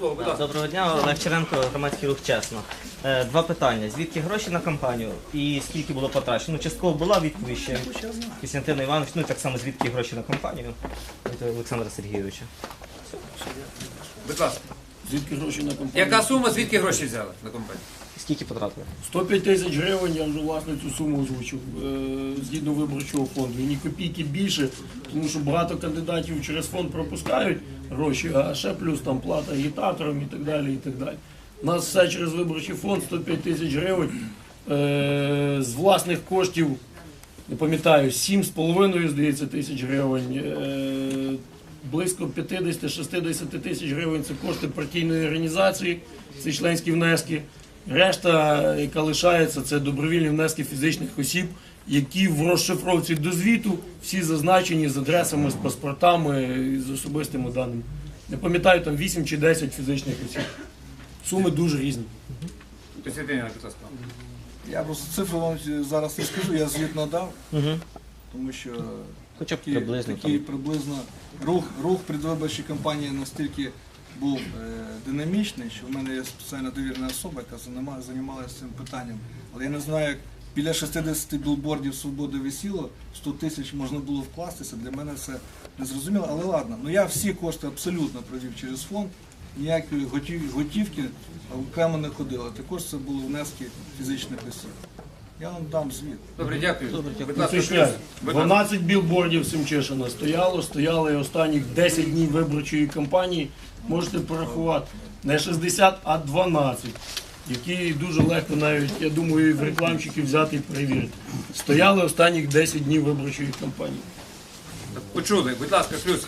Доброго дня, Олег Черенко, громадський рух чесно. Е, Два питання. Звідки гроші на кампанію і скільки було потрачено? Ну, частково була відповідь ще Костянтина Іванович, ну і так само звідки гроші на кампанію від Олександра Сергійовича. Будь ласка. Звідки гроші на компанію? Яка сума, звідки гроші взяли на компанію? Скільки потратили? 105 тисяч гривень, я вже власне цю суму озвучив е, згідно виборчого фонду. І ні копійки більше, тому що багато кандидатів через фонд пропускають гроші, а ще плюс там плата агітаторам і так далі. і так далі. У нас все через виборчий фонд 105 тисяч гривень. Е, з власних коштів, не пам'ятаю, 7,5, здається, тисяч гривень. Е, близько 50-60 тисяч гривень це кошти партійної організації, це членські внески. Решта, яка лишається, це добровільні внески фізичних осіб, які в розшифровці до звіту всі зазначені з адресами, з паспортами з особистими даними. Не пам'ятаю, там 8 чи 10 фізичних осіб. Суми дуже різні. Ласка. Я просто цифру вам зараз не скажу, я звіт надав, тому що Хоча б такий, приблизно такий приблизно рух, рух предвиборчої кампанії настільки був е, динамічний, що в мене є спеціальна довірена особа, яка займалася цим питанням. Але я не знаю, як біля 60 білбордів свободи висіло, 100 тисяч можна було вкластися. Для мене це не зрозуміло. Але ладно, ну я всі кошти абсолютно провів через фонд. Ніякої готівки окремо не ходило. Також це були внески фізичних осіб. Я вам дам звіт. Добре, дякую. Добре, дякую. Будь ласка, Уточняю. плюс. Будь ласка. 12 білбордів Семчишина стояло, стояли останніх 10 днів виборчої кампанії. Можете порахувати. Не 60, а 12. Які дуже легко навіть, я думаю, і в рекламщиків взяти і перевірити. Стояли останніх 10 днів виборчої кампанії. Почули, будь ласка, плюс.